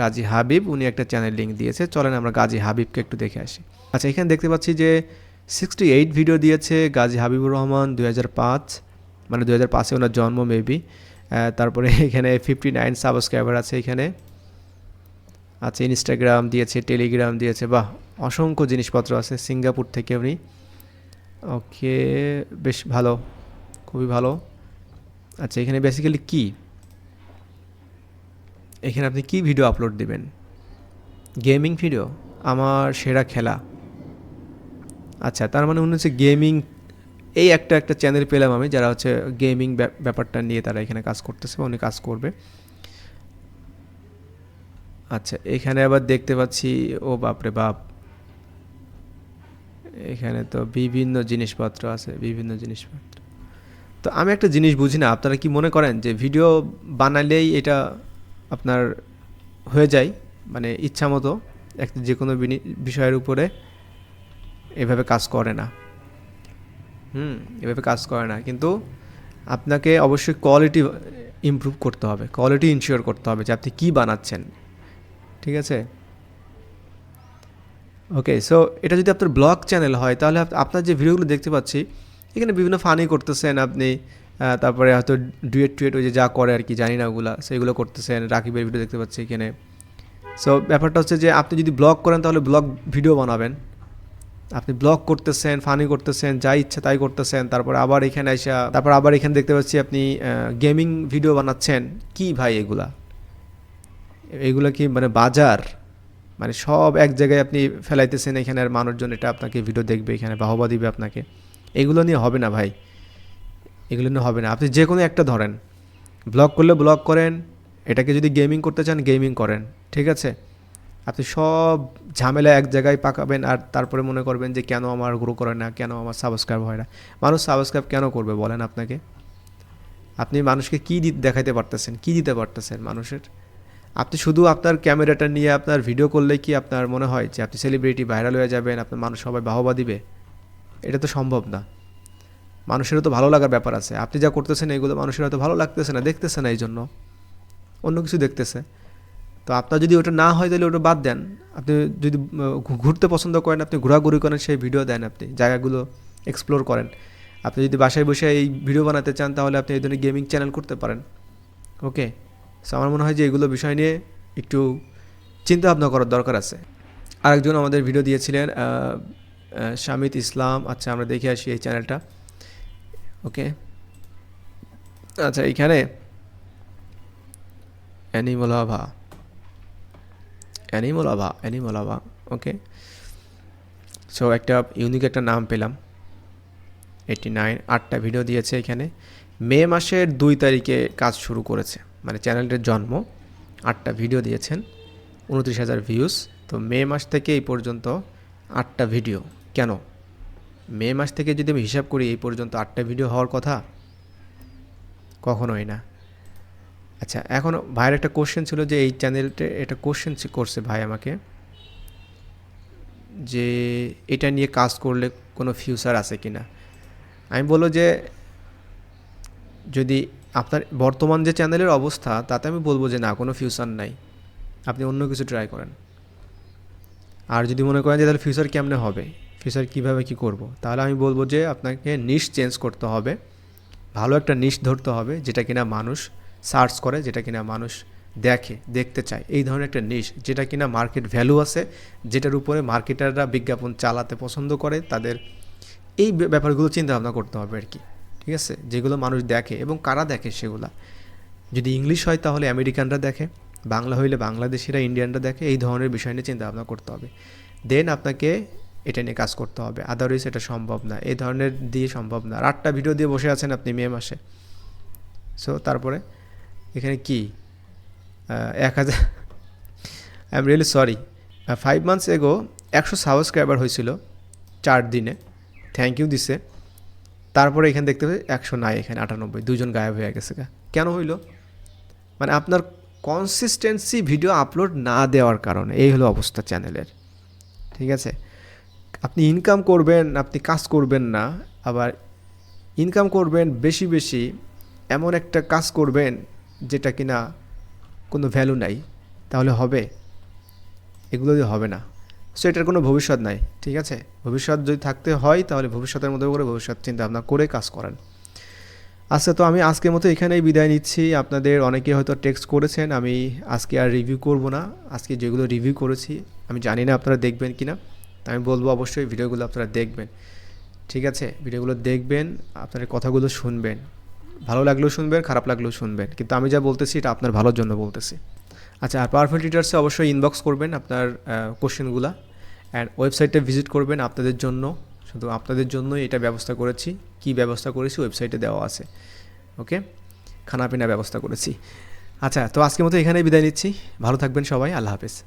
গাজী হাবিব, উনি একটা channel link দিয়েছে। চলেন আমরা গাজী হাবিবকে একটু দেখে আসি। আচ্ছা এখানে দেখতে পাচ্ছি যে সিক্সটি এইট ভিডিও দিয়েছে গাজী হাবিবুর রহমান দু হাজার পাঁচ মানে দু হাজার পাঁচে ওনার জন্ম মেবি তারপরে এখানে ফিফটি নাইন সাবস্ক্রাইবার আছে এখানে। আছে ইনস্টাগ্রাম দিয়েছে টেলিগ্রাম দিয়েছে। বাহ, অসংখ্য জিনিসপত্র আছে সিঙ্গাপুর থেকে উনি। ওকে বেশ ভালো, খুবই ভালো। আচ্ছা এখানে বেসিক্যালি কি? এখানে আপনি কি ভিডিও আপলোড দিবেন? গেমিং ভিডিও আমার সেরা খেলা। আচ্ছা তার মানে উনি হচ্ছে গেমিং এই একটা একটা চ্যানেল পেলাম আমি, যারা হচ্ছে গেমিং ব্যাপারটা নিয়ে তারা এখানে কাজ করতেছে বা উনি কাজ করবে। আচ্ছা এখানে আবার দেখতে পাচ্ছি, ও বাপরে বাপ। এখানে তো বিভিন্ন জিনিসপত্র আছে, বিভিন্ন জিনিসপত্র। তো আমি একটা জিনিস বুঝি না, আপনারা কি মনে করেন যে ভিডিও বানালেই এটা আপনার হয়ে যায় মানে ইচ্ছা মতো একটা যে কোনো বিষয়ের উপরে এভাবে কাজ করে না। হুম, এভাবে কাজ করে না। কিন্তু আপনাকে অবশ্যই কোয়ালিটি ইমপ্রুভ করতে হবে কোয়ালিটি ইনশিওর করতে হবে যে আপনি কী বানাচ্ছেন। ঠিক আছে? ওকে সো এটা যদি আপনার ব্লগ চ্যানেল হয়, তাহলে আপনার যে ভিডিওগুলো দেখতে পাচ্ছি, এখানে বিভিন্ন ফানি করতেছেন আপনি তারপরে হয়তো ডুয়েট টুয়েট ওই যে যা করে আর কি, জানি না ওগুলো সেইগুলো করতেছেন। রাকিবের ভিডিও দেখতে পাচ্ছি এখানে। সো ব্যাপারটা হচ্ছে যে আপনি যদি ব্লগ করেন তাহলে ব্লগ ভিডিও বানাবেন। আপনি ব্লগ করতেছেন ফানি করতেছেন, যা ইচ্ছা তাই করতেছেন, তারপর আবার এখানে এসে তারপর আবার এখানে দেখতে পাচ্ছি আপনি গেমিং ভিডিও বানাচ্ছেন। কি ভাই এগুলা? এগুলো কি মানে বাজার? মানে সব এক জায়গায় আপনি ফেলাইতেছেন এখানের মানুষজন, এটা আপনাকে ভিডিও দেখবে, এখানে বাহবা দিবে আপনাকে। এগুলো নিয়ে হবে না ভাই। এগুলো নিয়ে হবে না। আপনি যে কোনো একটা ধরেন। ব্লগ করলে ব্লগ করেন, এটাকে যদি গেমিং করতে চান, গেমিং করেন, ঠিক আছে? আপনি সব ঝামেলা এক জায়গায় পাকাবেন আর তারপরে মনে করবেন যে কেন আমার গ্রো করে না, কেন আমার সাবস্ক্রাইব হয় না। মানুষ সাবস্ক্রাইব কেন করবে বলেন আপনাকে? আপনি মানুষকে কী দেখাইতে পারতেছেন? কী দিতে পারতেছেন মানুষের? আপনি শুধু আপনার ক্যামেরাটা নিয়ে আপনার ভিডিও করলে কি আপনার মনে হয় যে আপনি সেলিব্রিটি ভাইরাল হয়ে যাবেন, আপনার মানুষ সবাই বাহবা দিবে? এটা তো সম্ভব না। মানুষেরও তো ভালো লাগার ব্যাপার আছে। আপনি যা করতেছেন, এগুলো মানুষের হয়তো ভালো লাগতেছে না, দেখতেছে না এই জন্য অন্য কিছু দেখতেছে। তো আপনার যদি ওটা না হয়, তাহলে ওটা বাদ দেন। আপনি যদি ঘুরতে পছন্দ করেন, আপনি ঘোরাঘুরি করেন, সেই ভিডিও দেন আপনি, জায়গাগুলো এক্সপ্লোর করেন। আপনি যদি বাসায় বসে এই ভিডিও বানাতে চান, তাহলে আপনি এই ধরনের গেমিং চ্যানেল করতে পারেন। ওকে? সো আমার মনে হয় যে এগুলো বিষয় নিয়ে একটু চিন্তা ভাবনা করার দরকার আছে। আরেকজন আমাদের ভিডিও দিয়েছিলেন শামিত ইসলাম। আচ্ছা আমরা দেখে আসি এই চ্যানেলটা ওকে আচ্ছা এইখানে অ্যানিমোলাভা অ্যানিমোলাভা অ্যানিমোলাভা ওকে সো একটা ইউনিক একটা নাম পেলাম। এইটি নাইন আটটা ভিডিও দিয়েছে এখানে। মে মাসের দুই তারিখে কাজ শুরু করেছে। মানে চ্যানেলটির জন্ম। আটটা ভিডিও দিয়েছেন। উনত্রিশ হাজার ভিউজ তো মে মাস থেকে এই পর্যন্ত আটটা ভিডিও কেন? মে মাস থেকে যদি আমি হিসাব করি, এই পর্যন্ত আটটা ভিডিও হওয়ার কথা? কখনোই না। আচ্ছা এখন ভাইয়ের একটা কোশ্চেন ছিল যে, এই চ্যানেলটা এটা কোশ্চেন করছে ভাই আমাকে যে, এটা নিয়ে কাজ করলে কোনো ফিউচার আছে কি না আমি বলব যে, যদি আপনার বর্তমান যে চ্যানেলের অবস্থা, তাতে আমি বলব যে, না, কোনো ফিউচার নাই। আপনি অন্য কিছু ট্রাই করেন। আর যদি মনে করেন যে, তাহলে ফিউচার কেমনে হবে? ফিউচার কীভাবে কী করব। তাহলে আমি বলব যে আপনাকে নিশ চেঞ্জ করতে হবে। ভালো একটা নিশ ধরতে হবে, যেটা কিনা মানুষ সার্চ করে, যেটা কিনা মানুষ দেখে, দেখতে চায়। এই ধরনের একটা নিশ যেটা কিনা মার্কেট ভ্যালু আছে, যেটার উপরে মার্কেটাররা বিজ্ঞাপন চালাতে পছন্দ করে, তাদের এই ব্যাপারগুলো চিন্তা ভাবনা করতে হবে আর কি। ঠিক আছে? যেগুলো মানুষ দেখে, এবং কারা দেখে সেগুলা? যদি ইংলিশ হয়, তাহলে আমেরিকানরা দেখে, বাংলা হইলে বাংলাদেশিরা, ইন্ডিয়ানরা দেখে, এই ধরনের বিষয় নিয়ে চিন্তা ভাবনা করতে হবে। দেন আপনাকে এটা নিয়ে কাজ করতে হবে। আদারওয়াইজ এটা সম্ভব না। এই ধরনের দিয়ে সম্ভব না। আর আটটা ভিডিও দিয়ে বসে আছেন আপনি মে মাসে। সো তারপরে এখানে কি? এক হাজার I am really sorry five months ago একশো সাবস্ক্রাইবার হয়েছিল চার দিনে। থ্যাংক ইউ দিছে। তারপরে এখানে দেখতে পাই একশো নাই এখানে, আটানব্বই। দুজন গায়েব হয়ে গেছে কেন হইল? মানে আপনার কনসিস্টেন্সি ভিডিও আপলোড না দেওয়ার কারণে। এই হলো অবস্থা চ্যানেলের ঠিক আছে? আপনি ইনকাম করবেন, আপনি কাজ করবেন না, আবার ইনকাম করবেন বেশি বেশি, এমন একটা কাজ করবেন যেটা কিনা কোনো ভ্যালু নাই, তাহলে হবে। এগুলো দিয়ে হবে না। সো এটার কোনো ভবিষ্যৎ নাই, ঠিক আছে? ভবিষ্যৎ যদি থাকতে হয়, তাহলে ভবিষ্যতের মধ্যে করে ভবিষ্যৎ চিন্তা ভাবনা করে কাজ করেন। আচ্ছা তো আমি আজকের মতো এখানেই বিদায় নিচ্ছি। আপনাদের অনেকে হয়তো টেক্সট করেছেন, আমি আজকে আর রিভিউ করব না। আজকে যেগুলো রিভিউ করেছি, আমি জানি না আপনারা দেখবেন কি না আমি বলব অবশ্যই ভিডিওগুলো আপনারা দেখবেন। ঠিক আছে? ভিডিওগুলো দেখবেন, আপনার কথাগুলো শুনবেন। ভালো লাগলেও শুনবেন, খারাপ লাগলেও শুনবেন। কিন্তু আমি যা বলতেছি এটা আপনার ভালোর জন্য বলতেছি। আচ্ছা আর পাওয়ারফুল টিচার্সে অবশ্যই ইনবক্স করবেন আপনার কোশ্চেনগুলো অ্যান্ড ওয়েবসাইটে ভিজিট করবেন আপনাদের জন্য। শুধু আপনাদের জন্যই এটা ব্যবস্থা করেছি। কি ব্যবস্থা করেছি? ওয়েবসাইটে দেওয়া আছে। ওকে? খানাপিনা ব্যবস্থা করেছি। আচ্ছা তো আজকের মতো এখানেই বিদায় নিচ্ছি। ভালো থাকবেন সবাই। আল্লাহ হাফেজ।